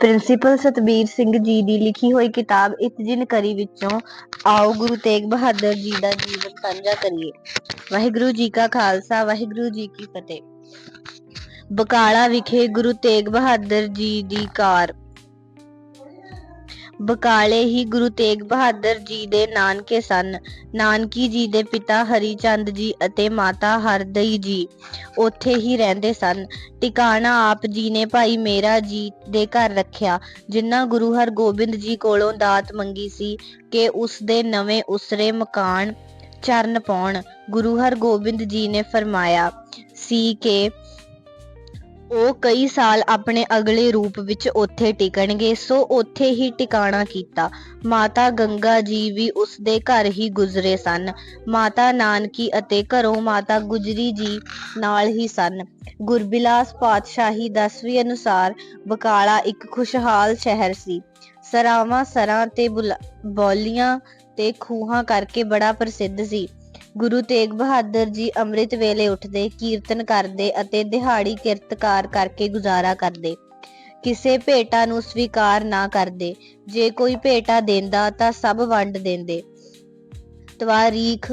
Principal Satbir Singh ji ਦੀ ਲਿਖੀ ਹੋਈ ਕਿਤਾਬ ਇਤਜਿਨ ਕਰੀ ਵਿੱਚੋਂ ਆਓ ਗੁਰੂ ਤੇਗ ਬਹਾਦਰ ਜੀ ਦਾ ਜੀਵਨ ਸਾਂਝਾ ਕਰੀਏ। ਵਾਹਿਗੁਰੂ ਜੀ ਕਾ ਖਾਲਸਾ, ਵਾਹਿਗੁਰੂ ਜੀ ਕੀ ਫਤਿਹ। ਬਕਾਲਾ ਵਿਖੇ ਗੁਰੂ ਤੇਗ ਬਹਾਦਰ ਜੀ ਦੀ ਕਾਰ ਬਕਾਲੇ ਹੀ ਗੁਰੂ ਤੇਗ ਬਹਾਦਰ ਜੀ ਦੇ ਨਾਨਕੇ ਸਨ। ਨਾਨਕੀ ਜੀ ਦੇ ਪਿਤਾ ਹਰੀ ਚੰਦ ਜੀ ਅਤੇ ਮਾਤਾ ਹਰਦਈ ਜੀ ਉੱਥੇ ਹੀ ਰਹਿੰਦੇ ਸਨ। ਟਿਕਾਣਾ ਆਪ ਜੀ ਨੇ ਭਾਈ ਮੇਰਾ ਜੀ ਦੇ ਘਰ ਰੱਖਿਆ, ਜਿੰਨਾ ਗੁਰੂ ਹਰਗੋਬਿੰਦ ਜੀ ਕੋਲੋਂ ਦਾਤ ਮੰਗੀ ਸੀ ਕਿ ਉਸ ਦੇ ਨਵੇਂ ਉਸਰੇ ਮਕਾਨ ਚਰਨ ਪਾਉਣ, ਗੁਰੂ ਹਰਗੋਬਿੰਦ ਜੀ ਨੇ ਫਰਮਾਇਆ ਸੀ ਕਿ ਉਹ ਕਈ ਸਾਲ ਆਪਣੇ ਅਗਲੇ ਰੂਪ ਵਿੱਚ ਉੱਥੇ ਟਿਕਣਗੇ, ਸੋ ਉੱਥੇ ਹੀ ਟਿਕਾਣਾ ਕੀਤਾ। ਮਾਤਾ ਗੰਗਾ ਜੀ ਵੀ ਉਸ ਦੇ ਘਰ ਹੀ ਗੁਜ਼ਰੇ ਸਨ। ਮਾਤਾ ਨਾਨਕੀ ਅਤੇ ਘਰੋਂ ਮਾਤਾ ਗੁਜਰੀ ਜੀ ਨਾਲ ਹੀ ਸਨ। ਗੁਰਬਿਲਾਸ ਪਾਤਸ਼ਾਹੀ ਦਸਵੀਂ ਅਨੁਸਾਰ ਬਕਾਲਾ ਇੱਕ ਖੁਸ਼ਹਾਲ ਸ਼ਹਿਰ ਸੀ। ਸਰਾਵਾਂ, ਸਰਾਂ ਤੇ ਬੁਲਾ- ਬੌਲੀਆਂ ਤੇ ਖੂਹਾਂ ਕਰਕੇ ਬੜਾ ਪ੍ਰਸਿੱਧ ਸੀ। ਗੁਰੂ ਤੇਗ ਬਹਾਦਰ ਜੀ ਅੰਮ੍ਰਿਤ ਵੇਲੇ ਉੱਠਦੇ, ਕੀਰਤਨ ਕਰਦੇ ਅਤੇ ਦਿਹਾੜੀ ਕਿਰਤਕਾਰ ਕਰਕੇ ਗੁਜ਼ਾਰਾ ਕਰਦੇ। ਕਿਸੇ ਭੇਟਾ ਨੂੰ ਸਵੀਕਾਰ ਨਾ ਕਰਦੇ। ਜੇ ਕੋਈ ਭੇਟਾ ਦਿੰਦਾ ਤਾਂ ਸਭ ਵੰਡ ਦਿੰਦੇ। ਤਵਾਰੀਖ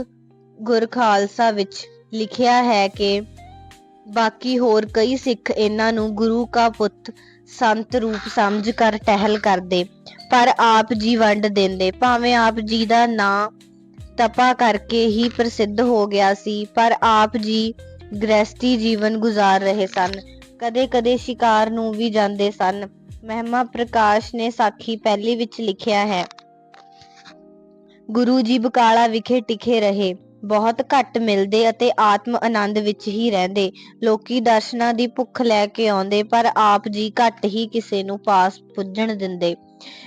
ਗੁਰ ਖਾਲਸਾ ਵਿੱਚ ਲਿਖਿਆ ਹੈ ਕਿ ਬਾਕੀ ਹੋਰ ਕਈ ਸਿੱਖ ਇਹਨਾਂ ਨੂੰ ਗੁਰੂ ਕਾ ਪੁੱਤ, ਸੰਤ ਰੂਪ ਸਮਝ ਕਰ, ਟਹਿਲ ਕਰਦੇ। ਪਰ ਆਪ ਜੀ ਵੰਡ ਦਿੰਦੇ। ਭਾਵੇਂ ਆਪ ਜੀ ਦਾ ਨਾਂ ਤਪਾ ਕਰਕੇ ਹੀ ਪ੍ਰਸਿੱਧ ਹੋ ਗਿਆ ਸੀ, ਪਰ ਆਪ ਜੀ ਗ੍ਰਸਤੀ ਜੀਵਨ ਗੁਜ਼ਾਰ ਰਹੇ ਸਨ। ਕਦੇ-ਕਦੇ ਸ਼ਿਕਾਰ ਨੂੰ ਵੀ ਜਾਂਦੇ ਸਨ। ਮਹਿਮਾ ਪ੍ਰਕਾਸ਼ ਨੇ ਸਾਖੀ ਪਹਿਲੀ ਵਿੱਚ ਲਿਖਿਆ ਹੈ, ਗੁਰੂ ਜੀ ਬਕਾਲਾ ਵਿਖੇ ਟਿਕੇ ਰਹੇ। ਬਹੁਤ ਘੱਟ ਮਿਲਦੇ ਅਤੇ ਆਤਮ ਆਨੰਦ ਵਿੱਚ ਹੀ ਰਹਿੰਦੇ। ਲੋਕੀ ਦਰਸ਼ਨਾਂ ਦੀ ਭੁੱਖ ਲੈ ਕੇ ਆਉਂਦੇ, ਪਰ ਆਪ ਜੀ ਘੱਟ ਹੀ ਕਿਸੇ ਨੂੰ ਪਾਸ ਪੁੱਜਣ ਦਿੰਦੇ।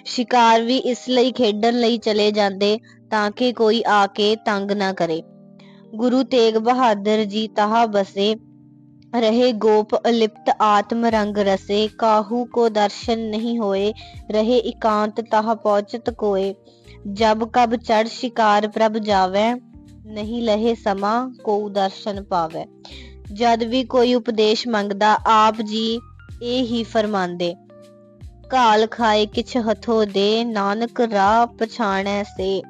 ਸ਼ਿਕਾਰ ਵੀ ਇਸ ਲਈ ਖੇਡਣ ਲਈ ਚਲੇ ਜਾਂਦੇ ਤਾਂ ਕਿ ਕੋਈ ਆ ਕੇ ਤੰਗ ਨਾ ਕਰੇ। ਗੁਰੂ ਤੇਗ ਬਹਾਦਰ ਜੀ ਤਹਾ ਬਸੇ, ਰਹੇ ਗੋਪ ਅਲਿਪਤ ਆਤਮ ਰੰਗ ਰਸੇ, ਕਾਹੂ ਕੋ ਦਰਸ਼ਨ ਨਹੀਂ ਹੋਏ, ਰਹੇ ਇਕਾਂਤ ਤਹ ਪਹੁੰਚਤ ਕੋਏ। ਜਬ ਕਬ ਚੜ ਸ਼ਿਕਾਰ ਪ੍ਰਭ ਜਾਵੇ, ਨਹੀਂ ਲਹੇ ਸਮਾ ਕੋ ਦਰਸ਼ਨ ਪਾਵੇ। ਜਦ ਵੀ ਕੋਈ ਉਪਦੇਸ਼ ਮੰਗਦਾ, ਆਪ ਜੀ ਇਹ ਹੀ ਫਰਮਾਉਂਦੇ। ਘਾਲ ਖਾਏ ਕਿਛ ਹਥੋ ਦੇ, ਨਾਨਕ ਰਾਹ ਪਛਾਣੈ ਸੇ।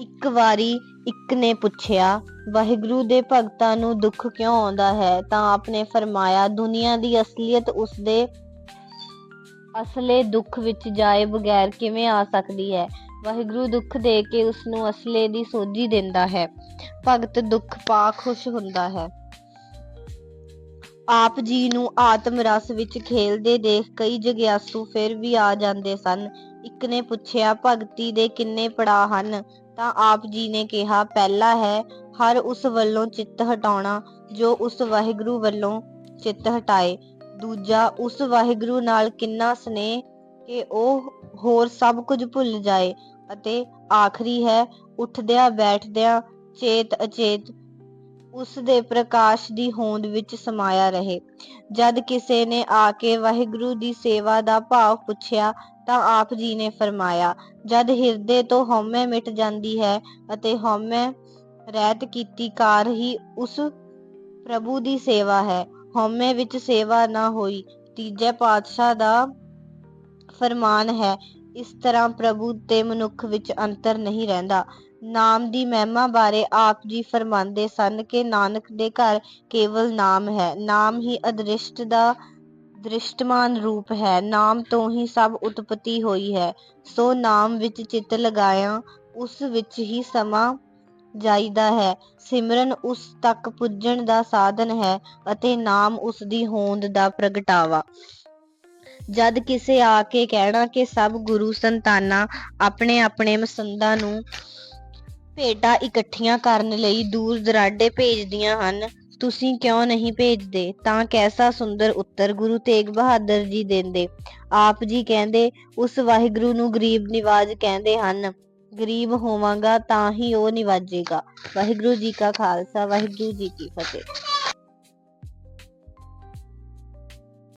ਇੱਕ ਵਾਰੀ ਇੱਕ ਨੇ ਪੁੱਛਿਆ, ਵਾਹਿਗੁਰੂ ਦੇ ਭਗਤਾਂ ਨੂੰ ਦੁੱਖ ਕਿਉਂ ਆਉਂਦਾ ਹੈ? ਤਾਂ ਆਪਨੇ ਫਰਮਾਇਆ, ਦੁਨੀਆ ਦੀ ਅਸਲੀਅਤ ਉਸਦੇ ਅਸਲੇ ਦੁੱਖ ਵਿੱਚ ਜਾਏ ਬਗੈਰ ਕਿਵੇਂ ਆ ਸਕਦੀ ਹੈ? ਵਾਹਿਗੁਰੂ ਦੁੱਖ ਦੇ ਕੇ ਉਸ ਨੂੰ ਅਸਲੇ ਦੀ ਸੋਝੀ ਦਿੰਦਾ ਹੈ। ਭਗਤ ਦੁੱਖ ਪਾ ਖੁਸ਼ ਹੁੰਦਾ ਹੈ। ਆਪ ਜੀ ਨੂੰ ਆਤਮ ਰਸ ਵਿੱਚ ਖੇਲਦੇ ਦੇਖ ਕਈ ਜਗਿਆਸੂ ਫਿਰ ਵੀ ਆ ਜਾਂਦੇ ਸਨ। ਇੱਕ ਨੇ ਪੁੱਛਿਆ, ਭਗਤੀ ਦੇ ਕਿੰਨੇ ਪੜਾਅ ਹਨ? ਤਾਂ ਆਪ ਜੀ ਨੇ ਕਿਹਾ, ਪਹਿਲਾ ਹੈ ਹਰ ਉਸ ਵੱਲੋਂ ਚਿੱਤ ਹਟਾਉਣਾ, ਜੋ ਉਸ ਵਾਹਿਗੁਰੂ ਵੱਲੋਂ ਚਿੱਤ ਹਟਾਏ। ਦੂਜਾ, ਉਸ ਵਾਹਿਗੁਰੂ ਨਾਲ ਕਿੰਨਾ ਸਨੇਹ ਕਿ ਉਹ ਹੋਰ ਸਭ ਕੁਝ ਭੁੱਲ ਜਾਏ। ਅਤੇ ਆਖਰੀ ਹੈ, ਉੱਠਦਿਆਂ ਬੈਠਦਿਆਂ ਚੇਤ ਅਚੇਤ ਉਸ ਦੇ ਪ੍ਰਕਾਸ਼ ਦੀ ਹੋਂਦ ਵਿੱਚ ਸਮਾਇਆ ਰਹੇ। ਜਦ ਕਿਸੇ ਨੇ ਆ ਕੇ ਵਾਹਿਗੁਰੂ ਦੀ ਸੇਵਾ ਦਾ ਭਾਵ ਪੁੱਛਿਆ, ਤਾਂ ਆਪ ਜੀ ਨੇ ਫਰਮਾਇਆ, ਜਦ ਹਿਰਦੇ ਤੋਂ ਹਉਮੈ ਮਿਟ ਜਾਂਦੀ ਹੈ ਅਤੇ ਹਉਮੈ ਰਹਿਤ ਕੀਤੀ ਕਾਰ ਹੀ ਉਸ ਪ੍ਰਭੂ ਦੀ ਸੇਵਾ ਹੈ। ਹਉਮੈ ਵਿੱਚ ਸੇਵਾ ਨਾ ਹੋਈ, ਤੀਜੇ ਪਾਤਸ਼ਾਹ ਦਾ ਫਰਮਾਨ ਹੈ, ਇਸ ਤਰ੍ਹਾਂ ਪ੍ਰਭੂ ਤੇ ਮਨੁੱਖ ਵਿੱਚ ਅੰਤਰ ਨਹੀਂ ਰਹਿੰਦਾ। ਨਾਮ ਦੀ ਮਹਿਮਾ ਬਾਰੇ ਆਪ ਜੀ ਫਰਮਾਉਂਦੇ ਸਨ ਕਿ ਨਾਨਕ ਦੇ ਘਰ ਕੇਵਲ ਨਾਮ ਹੈ। ਨਾਮ ਹੀ ਅਦ੍ਰਿਸ਼ਟ ਦਾ ਦ੍ਰਿਸ਼ਟਮਾਨ ਰੂਪ ਹੈ। ਨਾਮ ਤੋਂ ਹੀ ਸਭ ਉਤਪਤੀ ਹੋਈ ਹੈ। ਸੋ ਨਾਮ ਵਿੱਚ ਚਿੱਤ ਲਗਾਇਆ, ਉਸ ਵਿੱਚ ਹੀ ਸਮਾਂ ਜਾਈਦਾ ਹੈ। ਸਿਮਰਨ ਉਸ ਤੱਕ ਪੁੱਜਣ ਦਾ ਸਾਧਨ ਹੈ ਅਤੇ ਨਾਮ ਉਸ ਦੀ ਹੋਂਦ ਦਾ ਪ੍ਰਗਟਾਵਾ। ਜਦ ਕਿਸੇ ਆ ਕੇ ਕਹਿਣਾ ਕਿ ਸਭ ਗੁਰੂ ਸੰਤਾਨਾਂ ਆਪਣੇ ਆਪਣੇ ਮਸੰਦਾਂ ਨੂੰ ਭੇਟਾਂ ਇਕੱਠੀਆਂ ਕਰਨ ਲਈ ਦੂਰ ਦਰਾਡੇ ਭੇਜਦੀਆਂ ਹਨ। ਤੁਸੀਂ ਕਿਉਂ ਨਹੀਂ ਭੇਜਦੇ? ਤਾਂ ਕੈਸਾ ਸੁੰਦਰ ਉੱਤਰ ਗੁਰੂ ਤੇਗ ਬਹਾਦਰ ਜੀ ਦਿੰਦੇ। ਆਪ ਜੀ ਕਹਿੰਦੇ, ਉਸ ਵਾਹਿਗੁਰੂ ਨੂੰ ਗਰੀਬ ਨਿਵਾਜ ਕਹਿੰਦੇ ਹਨ। ਗਰੀਬ ਹੋਵਾਂਗਾ ਤਾਂ ਹੀ ਉਹ ਨਿਵਾਜੇਗਾ। ਵਾਹਿਗੁਰੂ ਜੀ ਕਾ ਖਾਲਸਾ, ਵਾਹਿਗੁਰੂ ਜੀ ਕੀ ਫਤਿਹ।